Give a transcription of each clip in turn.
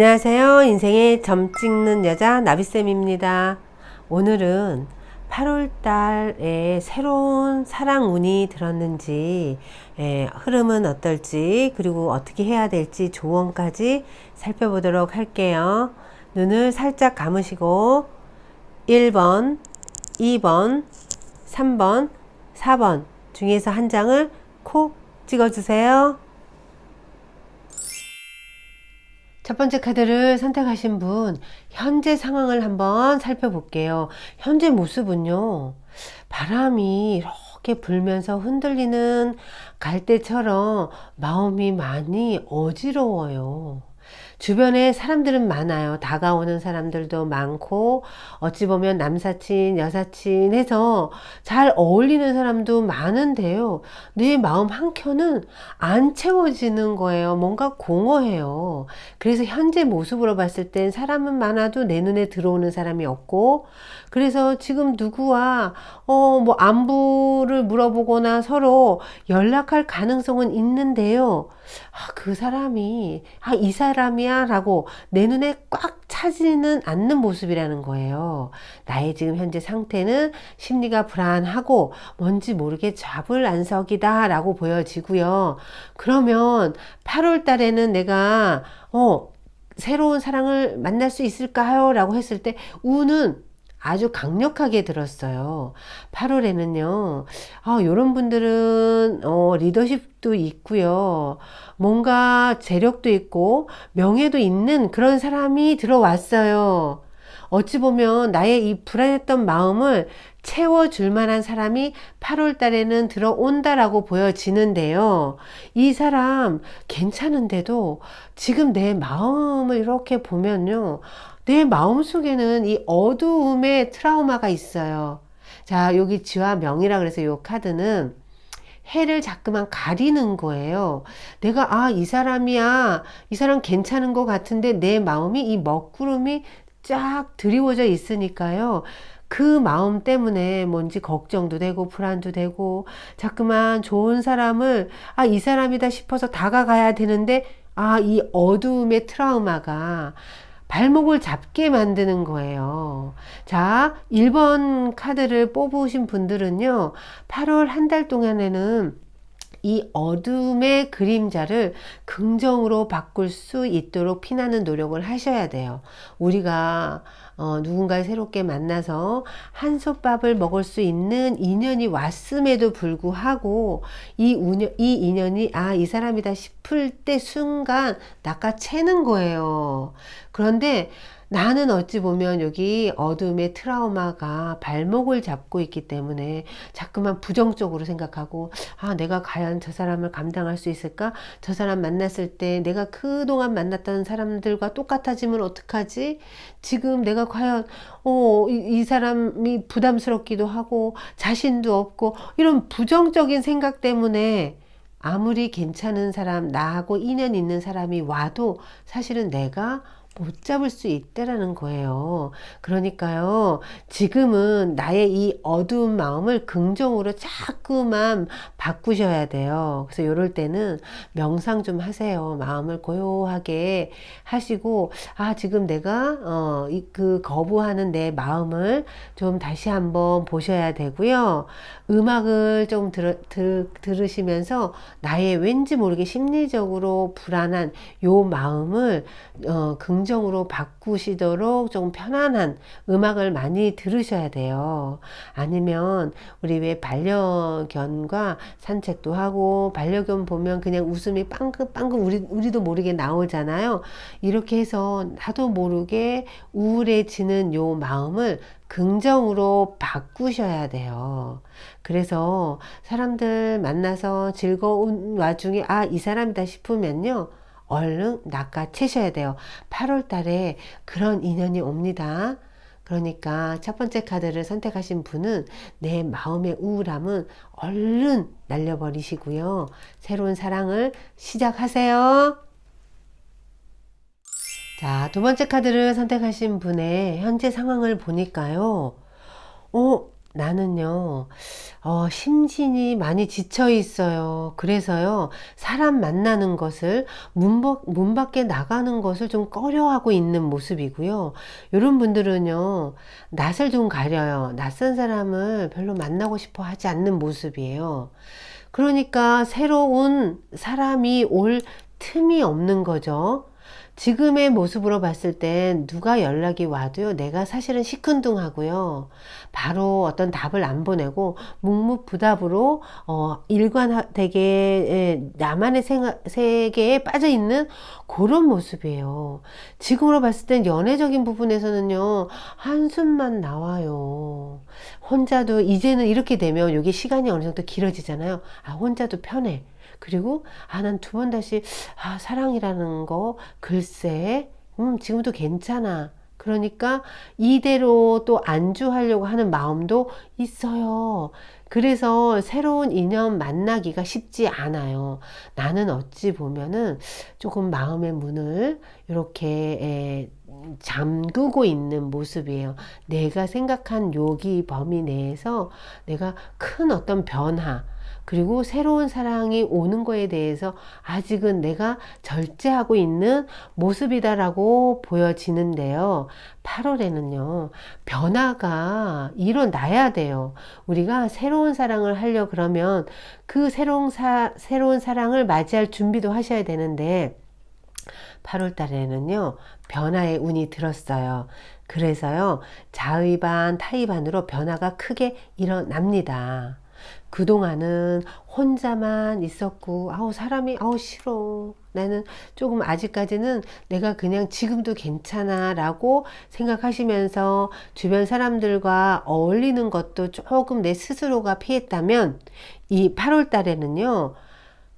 안녕하세요. 인생의 점 찍는 여자 나비쌤입니다. 오늘은 8월 달에 새로운 사랑 운이 들었는지, 예, 흐름은 어떨지, 그리고 어떻게 해야 될지 조언까지 살펴보도록 할게요. 눈을 살짝 감으시고, 1번, 2번, 3번, 4번 중에서 한 장을 콕 찍어주세요. 첫 번째 카드를 선택하신 분, 현재 상황을 한번 살펴볼게요. 현재 모습은요, 바람이 이렇게 불면서 흔들리는 갈대처럼 마음이 많이 어지러워요. 주변에 사람들은 많아요. 다가오는 사람들도 많고, 어찌 보면 남사친, 여사친 해서 잘 어울리는 사람도 많은데요. 내 마음 한켠은 안 채워지는 거예요. 뭔가 공허해요. 그래서 현재 모습으로 봤을 땐 사람은 많아도 내 눈에 들어오는 사람이 없고, 그래서 지금 누구와, 어, 뭐, 안부를 물어보거나 서로 연락할 가능성은 있는데요. 아, 그 사람이, 아, 이 사람이 야 라고 내 눈에 꽉 차지는 않는 모습이라는 거예요. 나의 지금 현재 상태는 심리가 불안하고 뭔지 모르게 잡을 안석이다 라고 보여지고요. 그러면 8월 달에는 내가, 어, 새로운 사랑을 만날 수 있을까요? 라고 했을 때, 운은 아주 강력하게 들었어요. 8월에는요, 아, 요런 분들은, 어, 리더십도 있고요. 뭔가 재력도 있고, 명예도 있는 그런 사람이 들어왔어요. 어찌 보면 나의 이 불안했던 마음을 채워줄 만한 사람이 8월 달에는 들어온다라고 보여지는데요. 이 사람 괜찮은데도 지금 내 마음을 이렇게 보면요. 내 마음 속에는 이 어두움의 트라우마가 있어요. 자, 여기 지와 명이라 그래서 이 카드는 해를 자꾸만 가리는 거예요. 내가, 아, 이 사람이야. 이 사람 괜찮은 것 같은데 내 마음이 이 먹구름이 쫙 드리워져 있으니까요. 그 마음 때문에 뭔지 걱정도 되고 불안도 되고 자꾸만 좋은 사람을 아, 이 사람이다 싶어서 다가가야 되는데 아, 이 어두움의 트라우마가 발목을 잡게 만드는 거예요. 자, 1번 카드를 뽑으신 분들은요, 8월 한 달 동안에는 이 어둠의 그림자를 긍정으로 바꿀 수 있도록 피나는 노력을 하셔야 돼요. 우리가 어, 누군가를 새롭게 만나서 한솥밥을 먹을 수 있는 인연이 왔음에도 불구하고 이, 운연, 이 인연이 아, 이 사람이다 싶을 때 순간 낚아채는 거예요. 그런데 나는 어찌 보면 여기 어둠의 트라우마가 발목을 잡고 있기 때문에 자꾸만 부정적으로 생각하고 아 내가 과연 저 사람을 감당할 수 있을까? 저 사람 만났을 때 내가 그동안 만났던 사람들과 똑같아지면 어떡하지? 지금 내가 과연 어, 이, 이 사람이 부담스럽기도 하고 자신도 없고 이런 부정적인 생각 때문에 아무리 괜찮은 사람, 나하고 인연 있는 사람이 와도 사실은 내가 못 잡을 수 있다라는 거예요. 그러니까요, 지금은 나의 이 어두운 마음을 긍정으로 자꾸만 바꾸셔야 돼요. 그래서 이럴 때는 명상 좀 하세요. 마음을 고요하게 하시고, 아, 지금 내가, 어, 그 거부하는 내 마음을 좀 다시 한번 보셔야 되고요. 음악을 좀 들, 들, 들으시면서 나의 왠지 모르게 심리적으로 불안한 요 마음을, 어, 긍정 긍정으로 바꾸시도록 좀 편안한 음악을 많이 들으셔야 돼요. 아니면 우리 왜 반려견과 산책도 하고 반려견 보면 그냥 웃음이 빵긋빵긋 우리, 우리도 모르게 나오잖아요. 이렇게 해서 나도 모르게 우울해지는 요 마음을 긍정으로 바꾸셔야 돼요. 그래서 사람들 만나서 즐거운 와중에 아, 이 사람이다 싶으면요. 얼른 낚아채셔야 돼요. 8월 달에 그런 인연이 옵니다. 그러니까 첫 번째 카드를 선택하신 분은 내 마음의 우울함은 얼른 날려버리시고요. 새로운 사랑을 시작하세요. 자, 두 번째 카드를 선택하신 분의 현재 상황을 보니까요. 어, 나는요, 어, 심신이 많이 지쳐 있어요. 그래서요, 사람 만나는 것을, 문, 밖- 문 밖에 나가는 것을 좀 꺼려하고 있는 모습이고요. 이런 분들은요, 낯을 좀 가려요. 낯선 사람을 별로 만나고 싶어 하지 않는 모습이에요. 그러니까 새로운 사람이 올 틈이 없는 거죠. 지금의 모습으로 봤을 땐 누가 연락이 와도요, 내가 사실은 시큰둥하고요. 바로 어떤 답을 안 보내고 묵묵부답으로 어, 일관되게 예, 나만의 세계에 빠져 있는 그런 모습이에요. 지금으로 봤을 땐 연애적인 부분에서는요, 한숨만 나와요. 혼자도 이제는 이렇게 되면 여기 시간이 어느 정도 길어지잖아요. 아, 혼자도 편해. 그리고 아, 난 두 번 다시 아, 사랑이라는 거 글쎄, 음, 지금도 괜찮아. 그러니까 이대로 또 안주하려고 하는 마음도 있어요. 그래서 새로운 인연 만나기가 쉽지 않아요. 나는 어찌 보면은 조금 마음의 문을 이렇게 잠그고 있는 모습이에요. 내가 생각한 여기 범위 내에서 내가 큰 어떤 변화, 그리고 새로운 사랑이 오는 거에 대해서 아직은 내가 절제하고 있는 모습이다라고 보여지는데요. 8월에는요, 변화가 일어나야 돼요. 우리가 새로운 사랑을 하려 그러면 그 새로운 사, 새로운 사랑을 맞이할 준비도 하셔야 되는데, 8월 달에는요, 변화의 운이 들었어요. 그래서요, 자의반, 타의반으로 변화가 크게 일어납니다. 그동안은 혼자만 있었고, 아우, 사람이, 아우, 싫어. 나는 조금 아직까지는 내가 그냥 지금도 괜찮아 라고 생각하시면서 주변 사람들과 어울리는 것도 조금 내 스스로가 피했다면, 이 8월 달에는요,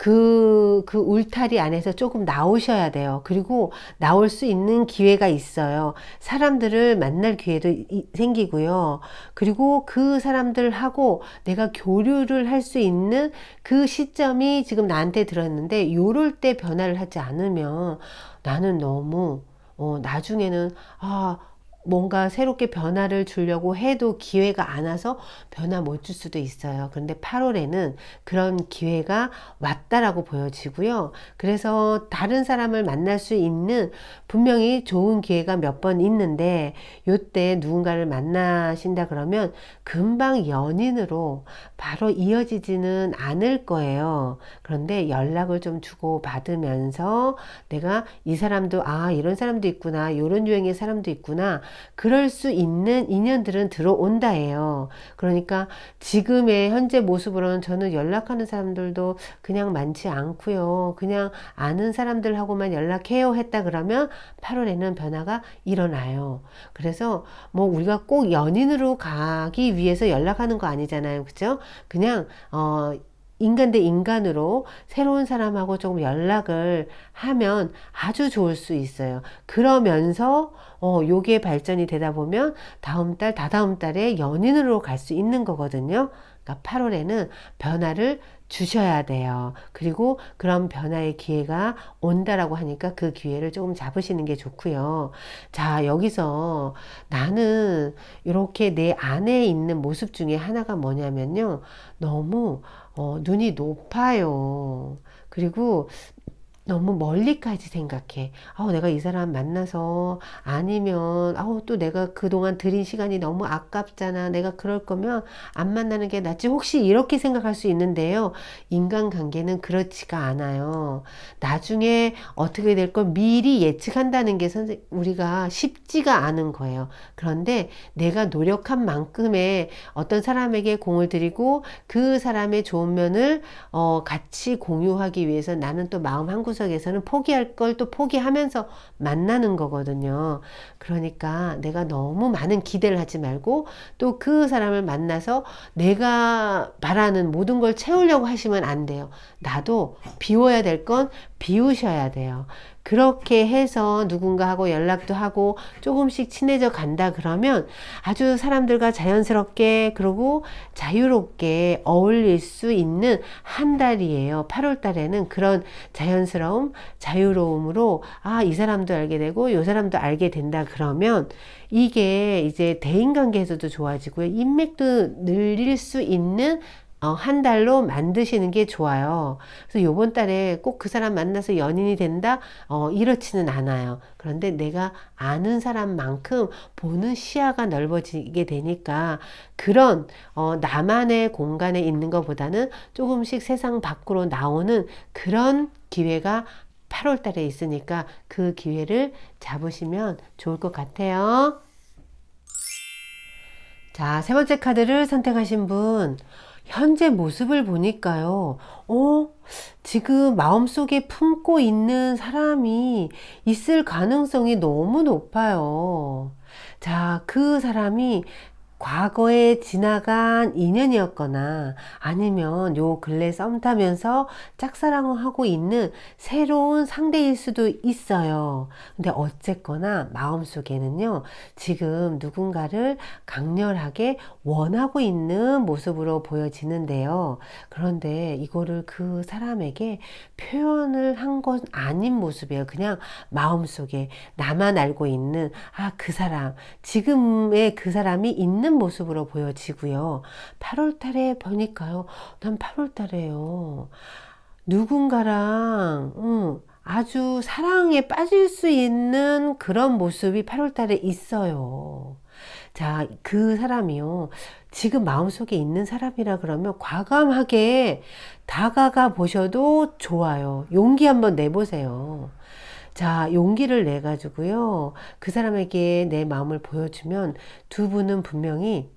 그, 그 울타리 안에서 조금 나오셔야 돼요. 그리고 나올 수 있는 기회가 있어요. 사람들을 만날 기회도 이, 생기고요. 그리고 그 사람들하고 내가 교류를 할 수 있는 그 시점이 지금 나한테 들었는데, 요럴 때 변화를 하지 않으면 나는 너무, 어, 나중에는, 아, 뭔가 새롭게 변화를 주려고 해도 기회가 안 와서 변화 못 줄 수도 있어요. 그런데 8월에는 그런 기회가 왔다라고 보여지고요. 그래서 다른 사람을 만날 수 있는 분명히 좋은 기회가 몇 번 있는데 요때 누군가를 만나신다 그러면 금방 연인으로 바로 이어지지는 않을 거예요. 그런데 연락을 좀 주고 받으면서 내가 이 사람도 아 이런 사람도 있구나 이런 유행의 사람도 있구나 그럴 수 있는 인연들은 들어온다예요. 그러니까 지금의 현재 모습으로는 저는 연락하는 사람들도 그냥 많지 않고요. 그냥 아는 사람들하고만 연락해요 했다 그러면 8월에는 변화가 일어나요. 그래서 뭐 우리가 꼭 연인으로 가기 위해서 연락하는 거 아니잖아요. 그죠? 그냥 어 인간 대 인간으로 새로운 사람하고 조금 연락을 하면 아주 좋을 수 있어요. 그러면서 어, 요게 발전이 되다 보면 다음 달, 다다음 달에 연인으로 갈 수 있는 거거든요. 그러니까 8월에는 변화를 주셔야 돼요. 그리고 그런 변화의 기회가 온다라고 하니까 그 기회를 조금 잡으시는 게 좋고요. 자, 여기서 나는 이렇게 내 안에 있는 모습 중에 하나가 뭐냐면요. 너무 어, 눈이 높아요. 그리고 너무 멀리까지 생각해. 아우, 내가 이 사람 만나서 아니면, 아우, 또 내가 그동안 들인 시간이 너무 아깝잖아. 내가 그럴 거면 안 만나는 게 낫지. 혹시 이렇게 생각할 수 있는데요. 인간관계는 그렇지가 않아요. 나중에 어떻게 될 걸 미리 예측한다는 게 우리가 쉽지가 않은 거예요. 그런데 내가 노력한 만큼의 어떤 사람에게 공을 들이고 그 사람의 좋은 면을 어, 같이 공유하기 위해서 나는 또 마음 한 구석에서는 포기할 걸 또 포기하면서 만나는 거거든요. 그러니까 내가 너무 많은 기대를 하지 말고 또 그 사람을 만나서 내가 바라는 모든 걸 채우려고 하시면 안 돼요. 나도 비워야 될 건 비우셔야 돼요. 그렇게 해서 누군가하고 연락도 하고 조금씩 친해져 간다 그러면 아주 사람들과 자연스럽게 그리고 자유롭게 어울릴 수 있는 한 달이에요. 8월 달에는 그런 자연스러움, 자유로움으로 아, 이 사람도 알게 되고 이 사람도 알게 된다 그러면 이게 이제 대인 관계에서도 좋아지고요. 인맥도 늘릴 수 있는 어, 한 달로 만드시는 게 좋아요. 그래서 요번 달에 꼭 그 사람 만나서 연인이 된다? 어, 이렇지는 않아요. 그런데 내가 아는 사람만큼 보는 시야가 넓어지게 되니까 그런 어, 나만의 공간에 있는 것보다는 조금씩 세상 밖으로 나오는 그런 기회가 8월 달에 있으니까 그 기회를 잡으시면 좋을 것 같아요. 자, 세 번째 카드를 선택하신 분. 현재 모습을 보니까요, 어, 지금 마음속에 품고 있는 사람이 있을 가능성이 너무 높아요. 자, 그 사람이 과거에 지나간 인연이었거나 아니면 요 근래 썸 타면서 짝사랑을 하고 있는 새로운 상대일 수도 있어요. 근데 어쨌거나 마음속에는요, 지금 누군가를 강렬하게 원하고 있는 모습으로 보여지는데요. 그런데 이거를 그 사람에게 표현을 한 건 아닌 모습이에요. 그냥 마음속에 나만 알고 있는, 아, 그 사람, 지금의 그 사람이 있는 모습으로 보여지고요. 8월 달에 보니까요. 난 8월 달에요. 누군가랑, 음, 아주 사랑에 빠질 수 있는 그런 모습이 8월 달에 있어요. 자, 그 사람이요. 지금 마음속에 있는 사람이라 그러면 과감하게 다가가 보셔도 좋아요. 용기 한번 내보세요. 자, 용기를 내 가지고요. 그 사람에게 내 마음을 보여주면 두 분은 분명히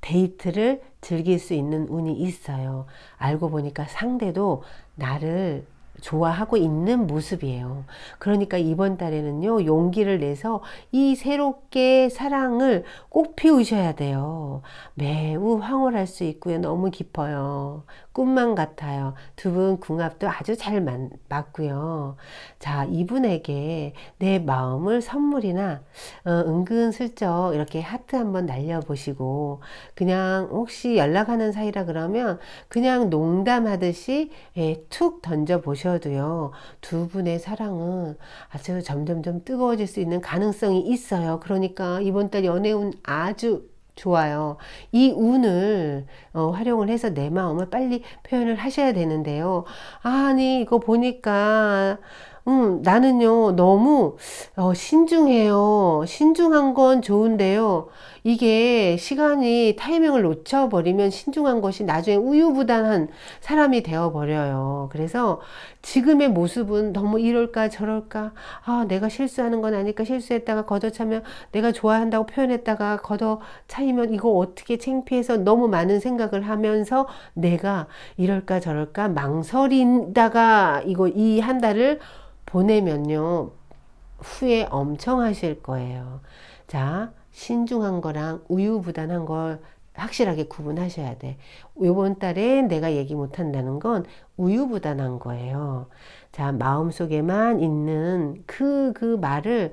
데이트를 즐길 수 있는 운이 있어요. 알고 보니까 상대도 나를 좋아하고 있는 모습이에요. 그러니까 이번 달에는요, 용기를 내서 이 새롭게 사랑을 꼭 피우셔야 돼요. 매우 황홀할 수 있고요. 너무 깊어요. 꿈만 같아요. 두 분 궁합도 아주 잘 맞, 맞고요. 자, 이분에게 내 마음을 선물이나 어, 은근슬쩍 이렇게 하트 한번 날려보시고 그냥 혹시 연락하는 사이라 그러면 그냥 농담하듯이 예, 툭 던져보셔 도요. 두 분의 사랑은 아주 점점점 뜨거워질 수 있는 가능성이 있어요. 그러니까 이번 달 연애운 아주 좋아요. 이 운을 어, 활용을 해서 내 마음을 빨리 표현을 하셔야 되는데요. 아니, 이거 보니까 음, 나는요, 너무 어, 신중해요. 신중한 건 좋은데요. 이게 시간이 타이밍을 놓쳐버리면 신중한 것이 나중에 우유부단한 사람이 되어버려요. 그래서 지금의 모습은 너무 이럴까 저럴까, 아, 내가 실수하는 건 아닐까, 실수했다가 걷어차면 내가 좋아한다고 표현했다가 걷어차이면 이거 어떻게 창피해서 너무 많은 생각을 하면서 내가 이럴까 저럴까 망설이다가 이거 이 한 달을 보내면요. 후회 엄청 하실 거예요. 자, 신중한 거랑 우유부단한 걸 확실하게 구분하셔야 돼. 요번 달에 내가 얘기 못 한다는 건 우유부단한 거예요. 자, 마음속에만 있는 그, 그 말을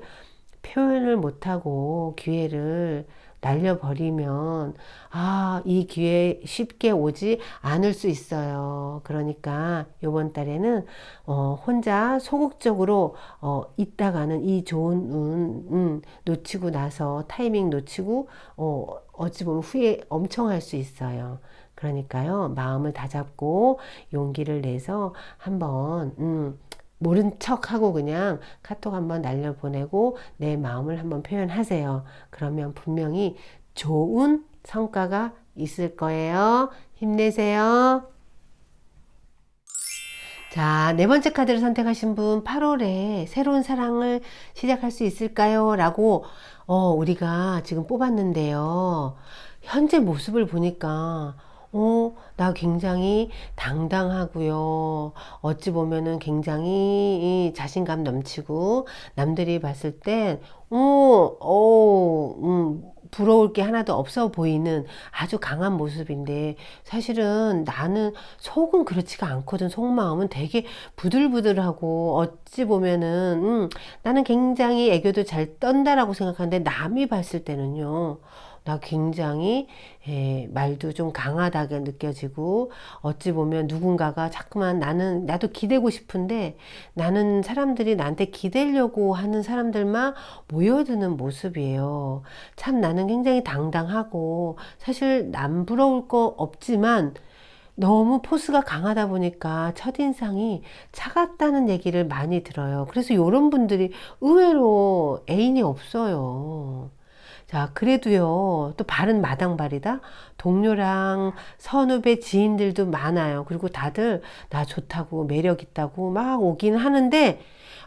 표현을 못하고 기회를 날려버리면, 아, 이 기회 쉽게 오지 않을 수 있어요. 그러니까 요번 달에는, 어, 혼자 소극적으로, 어, 있다가는 이 좋은 운, 음, 놓치고 나서 타이밍 놓치고, 어, 어찌 보면 후회 엄청 할 수 있어요. 그러니까요, 마음을 다잡고 용기를 내서 한번, 음, 모른 척 하고 그냥 카톡 한번 날려보내고 내 마음을 한번 표현하세요. 그러면 분명히 좋은 성과가 있을 거예요. 힘내세요. 자, 네 번째 카드를 선택하신 분 8월에 새로운 사랑을 시작할 수 있을까요? 라고 어, 우리가 지금 뽑았는데요. 현재 모습을 보니까 어, 나 굉장히 당당하고요. 어찌 보면은 굉장히 이 자신감 넘치고 남들이 봤을 땐, 어, 어, 음, 부러울 게 하나도 없어 보이는 아주 강한 모습인데 사실은 나는 속은 그렇지가 않거든. 속마음은 되게 부들부들하고 어찌 보면은 음, 나는 굉장히 애교도 잘 떤다라고 생각하는데 남이 봤을 때는요. 나 굉장히 예, 말도 좀 강하다게 느껴지고 어찌 보면 누군가가 자꾸만 나는 나도 기대고 싶은데 나는 사람들이 나한테 기대려고 하는 사람들만 모여드는 모습이에요. 참 나는 굉장히 당당하고 사실 남 부러울 거 없지만 너무 포스가 강하다 보니까 첫인상이 차갑다는 얘기를 많이 들어요. 그래서 이런 분들이 의외로 애인이 없어요. 자, 그래도요, 또 발은 마당발이다? 동료랑 선후배 지인들도 많아요. 그리고 다들 나 좋다고, 매력 있다고 막 오긴 하는데,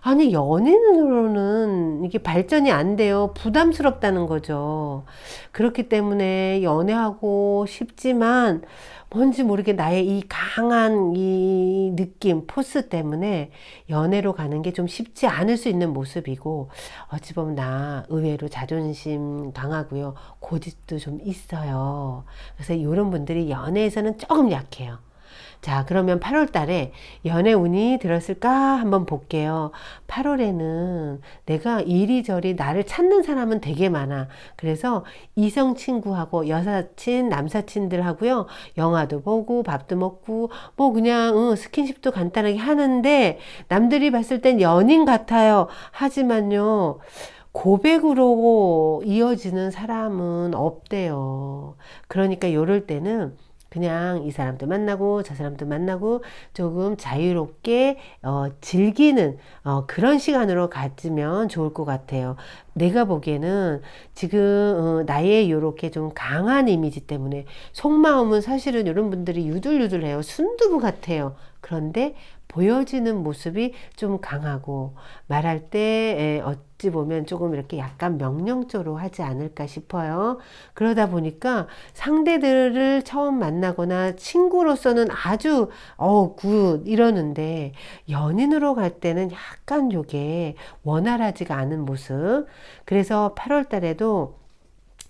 아니, 연인으로는 이게 발전이 안 돼요. 부담스럽다는 거죠. 그렇기 때문에 연애하고 싶지만, 뭔지 모르게 나의 이 강한 이 느낌, 포스 때문에 연애로 가는 게 좀 쉽지 않을 수 있는 모습이고, 어찌 보면 나 의외로 자존심 강하고요. 고집도 좀 있어요. 그래서 이런 분들이 연애에서는 조금 약해요. 자, 그러면 8월 달에 연애 운이 들었을까 한번 볼게요. 8월에는 내가 이리저리 나를 찾는 사람은 되게 많아. 그래서 이성 친구하고 여사친, 남사친들 하고요. 영화도 보고 밥도 먹고 뭐 그냥 응, 스킨십도 간단하게 하는데 남들이 봤을 땐 연인 같아요. 하지만요. 고백으로 이어지는 사람은 없대요. 그러니까 요럴 때는 그냥 이 사람도 만나고 저 사람도 만나고 조금 자유롭게 어, 즐기는 어, 그런 시간으로 가지면 좋을 것 같아요. 내가 보기에는 지금 어, 나의 요렇게 좀 강한 이미지 때문에 속마음은 사실은 이런 분들이 유들유들해요. 순두부 같아요. 그런데 보여지는 모습이 좀 강하고 말할 때 어찌 보면 조금 이렇게 약간 명령조로 하지 않을까 싶어요. 그러다 보니까 상대들을 처음 만나거나 친구로서는 아주 어 굿 이러는데 연인으로 갈 때는 약간 요게 원활하지가 않은 모습. 그래서 8월 달에도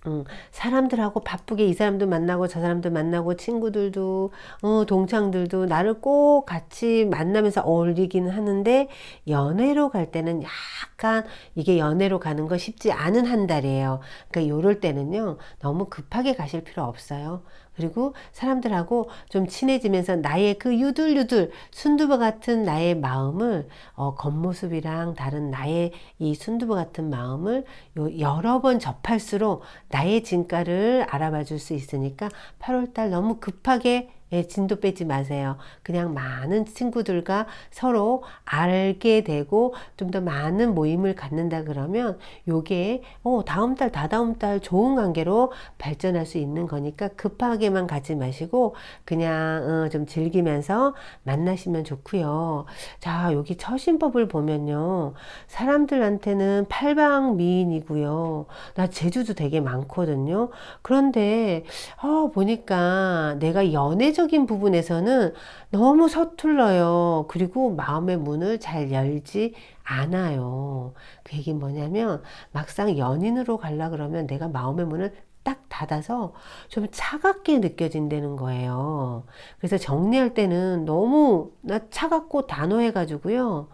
음, 사람들하고 바쁘게 이 사람도 만나고 저 사람도 만나고 친구들도 어, 동창들도 나를 꼭 같이 만나면서 어울리기는 하는데 연애로 갈 때는 약간 이게 연애로 가는 거 쉽지 않은 한 달이에요. 그러니까 요럴 때는요 너무 급하게 가실 필요 없어요. 그리고 사람들하고 좀 친해지면서 나의 그 유들유들 순두부 같은 나의 마음을 어, 겉모습이랑 다른 나의 이 순두부 같은 마음을 요 여러 번 접할수록 나의 진가를 알아봐 줄 수 있으니까 8월달 너무 급하게 예, 진도 빼지 마세요. 그냥 많은 친구들과 서로 알게 되고 좀 더 많은 모임을 갖는다 그러면 요게 어, 다음 달, 다다음 달 좋은 관계로 발전할 수 있는 거니까 급하게만 가지 마시고 그냥 어, 좀 즐기면서 만나시면 좋고요. 자, 여기 처신법을 보면요. 사람들한테는 팔방 미인이고요. 나 제주도 되게 많거든요. 그런데 어, 보니까 내가 연애 적 심리적인 부분에서는 너무 서툴러요. 그리고 마음의 문을 잘 열지 않아요. 그 얘기는 뭐냐면 막상 연인으로 갈라 그러면 내가 마음의 문을 딱 닫아서 좀 차갑게 느껴진다는 거예요. 그래서 정리할 때는 너무 나 차갑고 단호해가지고요.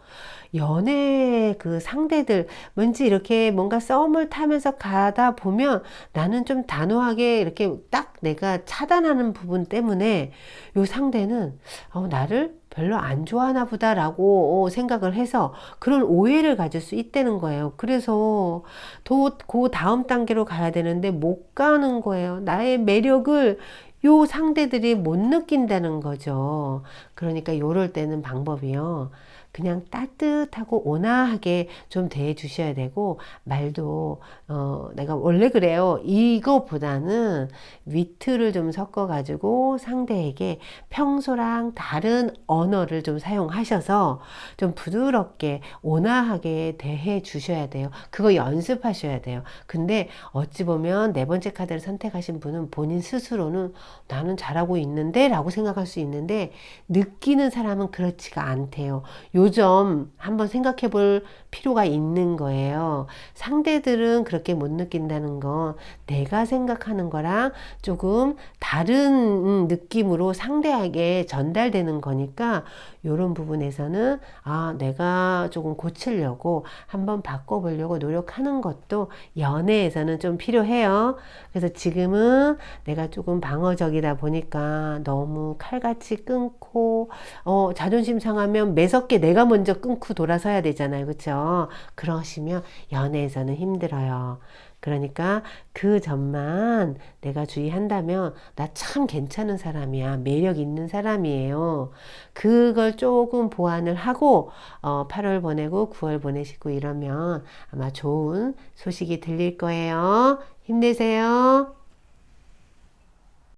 연애 그 상대들 왠지 이렇게 뭔가 썸을 타면서 가다 보면 나는 좀 단호하게 이렇게 딱 내가 차단하는 부분 때문에 요 상대는 어, 나를 별로 안 좋아하나 보다라고 생각을 해서 그런 오해를 가질 수 있다는 거예요. 그래서 더, 그 다음 단계로 가야 되는데 못 가는 거예요. 나의 매력을 요 상대들이 못 느낀다는 거죠. 그러니까 요럴 때는 방법이요. 그냥 따뜻하고 온화하게 좀 대해 주셔야 되고 말도 어 내가 원래 그래요. 이거보다는 위트를 좀 섞어 가지고 상대에게 평소랑 다른 언어를 좀 사용하셔서 좀 부드럽게 온화하게 대해 주셔야 돼요. 그거 연습하셔야 돼요. 근데 어찌 보면 네 번째 카드를 선택하신 분은 본인 스스로는 나는 잘하고 있는데 라고 생각할 수 있는데 느끼는 사람은 그렇지가 않대요. 요점 한번 생각해 볼 필요가 있는 거예요. 상대들은 그렇게 못 느낀다는 건 내가 생각하는 거랑 조금 다른 음, 느낌으로 상대에게 전달되는 거니까 이런 부분에서는 아, 내가 조금 고치려고 한번 바꿔보려고 노력하는 것도 연애에서는 좀 필요해요. 그래서 지금은 내가 조금 방어적이다 보니까 너무 칼같이 끊고, 어, 자존심 상하면 매섭게 내가 먼저 끊고 돌아서야 되잖아요. 그 쵸? 그러시면 연애에서는 힘들어요. 그러니까 그 점만 내가 주의한다면 나 참 괜찮은 사람이야. 매력 있는 사람이에요. 그걸 조금 보완을 하고 어, 8월 보내고 9월 보내시고 이러면 아마 좋은 소식이 들릴 거예요. 힘내세요.